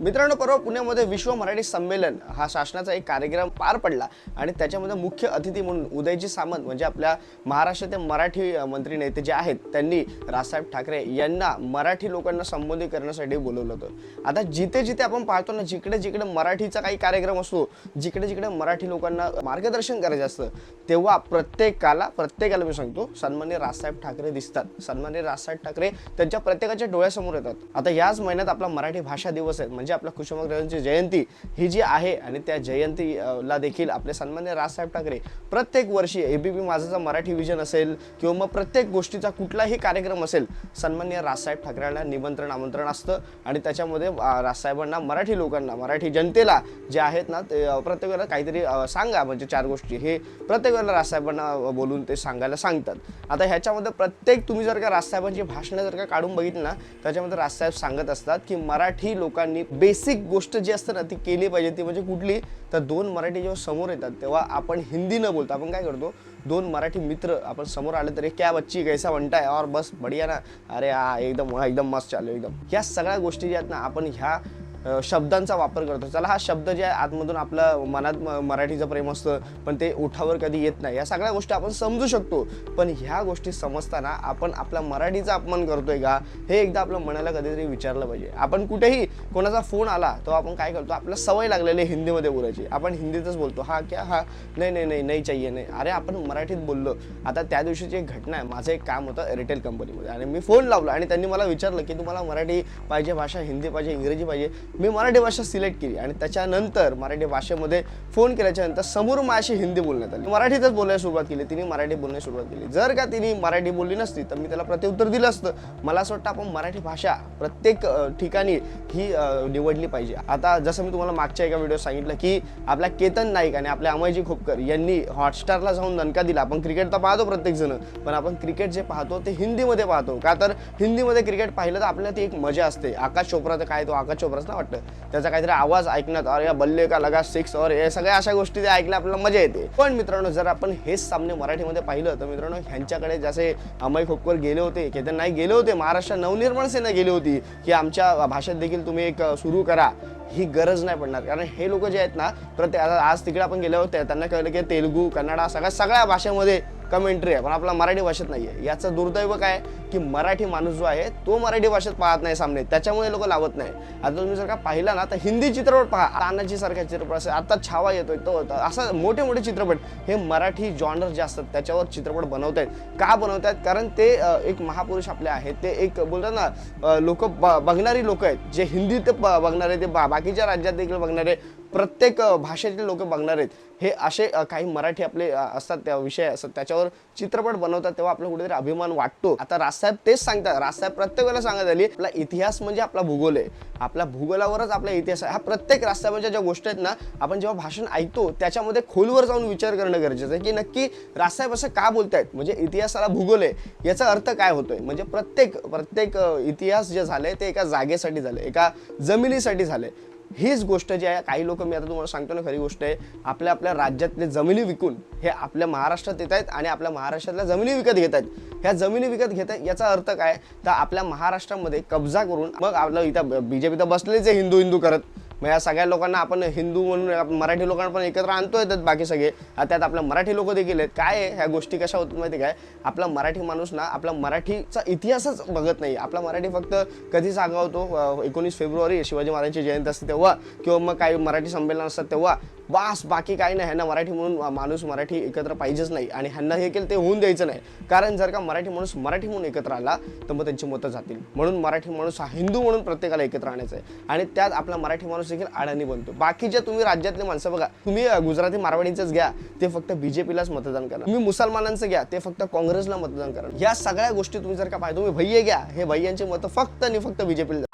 मित्रांनो परवा पुण्यामध्ये विश्व मराठी संमेलन हा शासनाचा एक कार्यक्रम पार पडला आणि त्याच्यामध्ये मुख्य अतिथी म्हणून उदयजी सामंत म्हणजे आपल्या महाराष्ट्राचे मराठी मंत्री नेते जे आहेत त्यांनी राजसाहेब ठाकरे यांना मराठी लोकांना संबोधित करण्यासाठी बोलवलं होतं. आता जिथे जिथे आपण पाहतो ना जिकडे जिकडे मराठीचा काही कार्यक्रम असतो जिकडे जिकडे मराठी लोकांना मार्गदर्शन करायचं असतं तेव्हा प्रत्येकाला प्रत्येकाला मी सांगतो सन्मान्य राजसाहेब ठाकरे दिसतात. सन्मान्य राजसाहेब ठाकरे त्यांच्या प्रत्येकाच्या डोळ्यासमोर येतात. आता याच महिन्यात आपला मराठी भाषा दिवस आहे म्हणजे म्हणजे आपल्या कुशमग्रजांची जयंती ही जी आहे आणि त्या जयंतीला देखील आपले सन्मान्य राजसाहेब ठाकरे प्रत्येक वर्षी ए बी पी माझाचा मराठी विजन असेल किंवा मग प्रत्येक गोष्टीचा कुठलाही कार्यक्रम असेल सन्मान्य राजसाहेब ठाकरेंना निमंत्रण आमंत्रण असतं. आणि त्याच्यामध्ये राजसाहेबांना मराठी लोकांना मराठी जनतेला जे आहेत ना ते प्रत्येकाला प्रत्येक वेळेला काहीतरी सांगा म्हणजे चार गोष्टी. हे प्रत्येक वेळेला राजसाहेबांना बोलून ते सांगायला सांगतात. आता ह्याच्यामध्ये प्रत्येक तुम्ही जर का राजसाहेबांची भाषणं जर का काढून बघितली ना त्याच्यामध्ये राजसाहेब सांगत असतात की मराठी लोकांनी बेसिक गोष्ट जी असते ना ती केली पाहिजे ती म्हणजे कुठली? तर दोन मराठी जेव्हा समोर येतात तेव्हा आपण हिंदी न बोलता आपण काय करतो? दोन मराठी मित्र आपण समोर आले तरी क्या बच्ची कैसा म्हणताय और बस बढिया ना. अरे हा एकदम एकदम मस्त चालू एकदम. ह्या सगळ्या गोष्टी ज्या आहेत ना आपण ह्या शब्दांचा वापर करतो. चला हा शब्द जे आहे आतमधून आपलं मनात म- मराठीचं प्रेम असतं पण ते ओठावर कधी येत नाही. या सगळ्या गोष्टी आपण समजू शकतो. पण ह्या गोष्टी समजताना आपण आपल्या मराठीचा अपमान करतोय का हे एकदा आपलं मनाला कधीतरी विचारलं पाहिजे. आपण कुठेही कोणाचा फोन आला तो आपण काय करतो आपल्याला सवय लागलेली आहे हिंदीमध्ये बोलायची. आपण हिंदीतच बोलतो हा क्या हा नाही नाही नाही नाही चाहिए नाही. अरे आपण मराठीत बोललो. आता त्या दिवशीची एक घटना आहे माझं एक काम होतं एअरटेल कंपनीमध्ये आणि मी फोन लावला आणि त्यांनी मला विचारलं की तुम्हाला मराठी पाहिजे भाषा हिंदी पाहिजे इंग्रजी पाहिजे. मी मराठी भाषा सिलेक्ट केली आणि त्याच्यानंतर मराठी भाषेमध्ये फोन केल्याच्यानंतर समोर माझ्याशी हिंदी बोलण्यात आली. मराठीतच बोलायला सुरुवात केली. तिने मराठी बोलण्यास सुरुवात केली. जर का तिने मराठी बोलली नसती तर मी त्याला प्रत्युत्तर दिलं असतं. मला असं वाटतं आपण मराठी भाषा प्रत्येक ठिकाणी ही निवडली पाहिजे. आता जसं मी तुम्हाला मागच्या एका व्हिडिओ सांगितलं की आपल्या केतन नाईक आणि आपल्या अमयजी खोपकर यांनी हॉटस्टारला जाऊन दणका दिला. आपण क्रिकेट तर पाहतो प्रत्येकजण पण आपण क्रिकेट जे पाहतो ते हिंदीमध्ये पाहतो. का तर हिंदीमध्ये क्रिकेट पाहिलं तर आपल्याला ती एक मजा असते. आकाश चोप्रा तर काय तो आकाश चोप्राच ना वाटतं. त्याचा काहीतरी आवाज ऐकण्यात अरे या बल्ले का लगा सिक्स और हे सगळ्या अशा गोष्टी ते ऐकल्या आपल्याला मजा येते. पण मित्रांनो जर आपण हेच सामने मराठीमध्ये पाहिलं तर मित्रांनो ह्यांच्याकडे जसे अमय खोपकर गेले होते केतन नाही गेले होते महाराष्ट्र नवनिर्माण सेना गेली होती की आमच्या भाषेत देखील तुम्ही एक सुरू करा ही गरज नाही पडणार. कारण हे लोक जे आहेत ना प्रत्येक आता आज तिकडे आपण गेले होते त्यांना कळलं की तेलुगू कन्नडा सगळ्या सगळ्या भाषेमध्ये कमेंट्री आहे पण आपला मराठी भाषेत नाही आहे याचं दुर्दैव काय? की मराठी माणूस जो आहे तो मराठी भाषेत पाहत नाही सामने. त्याच्यामुळे लोक लावत नाही. आता तुम्ही जर का पाहिला ना तर हिंदी चित्रपट पहा. तानाजी सारखा चित्रपट असेल आता छावा येतोय तो होता. असं मोठे मोठे चित्रपट हे मराठी जॉनर जे असतात त्याच्यावर चित्रपट बनवत आहेत का बनवत आहेत कारण ते एक महापुरुष आपले आहेत. ते एक बोलतात ना लोक बघणारी लोक आहेत. जे हिंदीत ब- बघणारे ते बा- बाकीच्या राज्यात देखील बघणारे प्रत्येक भाषेतील लोक बघणार आहेत हे असे काही मराठी आपले असतात त्या विषय असतात. त्याच्यावर चित्रपट बनवतात तेव्हा आपला कुठेतरी अभिमान वाटतो. आता राजसाहेब तेच सांगतात. राजसाहेब प्रत्येक वेळेला सांगत आली आपला इतिहास म्हणजे आपला भूगोल आहे. आपल्या भूगोलावरच आपला इतिहास आहे. हा प्रत्येक राजसाहेबांच्या ज्या गोष्टी आहेत ना आपण जेव्हा भाषण ऐकतो त्याच्यामध्ये खोलवर जाऊन विचार करणं गरजेचं आहे. की नक्की राजसाहेब असं का बोलतायत? म्हणजे इतिहासाला भूगोल आहे. याचा अर्थ काय होतोय? म्हणजे प्रत्येक प्रत्येक इतिहास जे झाले ते एका जागेसाठी झाले एका जमिनीसाठी झालंय. हीच गोष्ट जी आहे काही लोक मी आता तुम्हाला सांगतो ना खरी गोष्ट आहे. आपल्या आपल्या राज्यातले जमिनी विकून हे आपल्या महाराष्ट्रात येत आहेत आणि आपल्या महाराष्ट्रातल्या जमिनी विकत घेत आहेत. ह्या जमिनी विकत घेत आहेत याचा अर्थ काय? तर आपल्या महाराष्ट्रामध्ये कब्जा करून मग आपलं इथं बीजेपी तर बसलेच आहे हिंदू हिंदू करत. मग या सगळ्या लोकांना आपण हिंदू म्हणून आपण मराठी लोकांना पण एकत्र आणतोय त्यात बाकी सगळे. त्यात आपल्या मराठी लोक देखील आहेत. काय ह्या गोष्टी कशा होतात माहिती काय? आपला मराठी माणूस ना आपला मराठीचा इतिहासच बघत नाही. आपला मराठी फक्त कधी जागा होतो एकोणीस फेब्रुवारी शिवाजी महाराजांची जयंती असते तेव्हा. किंवा मग काही मराठी संमेलन असतात तेव्हा. बास बाकी काही नाही. ह्यांना मराठी म्हणून माणूस मराठी एकत्र पाहिजेच नाही. आणि ह्यांना हे केलं ते होऊन द्यायचं नाही. कारण जर का मराठी माणूस मराठी म्हणून एकत्र आला तर मग त्यांची मतं जातील. म्हणून मराठी माणूस हा हिंदू म्हणून प्रत्येकाला एकत्र आणायचं आहे आणि त्यात आपला मराठी माणूस देखील अडाणी बनतो. बाकीच्या तुम्ही राज्यातले माणसं बघा तुम्ही गुजराती मारवाडींचंच घ्या ते फक्त बीजेपीलाच मतदान करा. तुम्ही मुसलमानांचं घ्या ते फक्त काँग्रेसला मतदान करा. या सगळ्या गोष्टी तुम्ही जर का पाहिजे तुम्ही भैये घ्या हे भैयांची मतं फक्त आणि फक्त बीजेपीला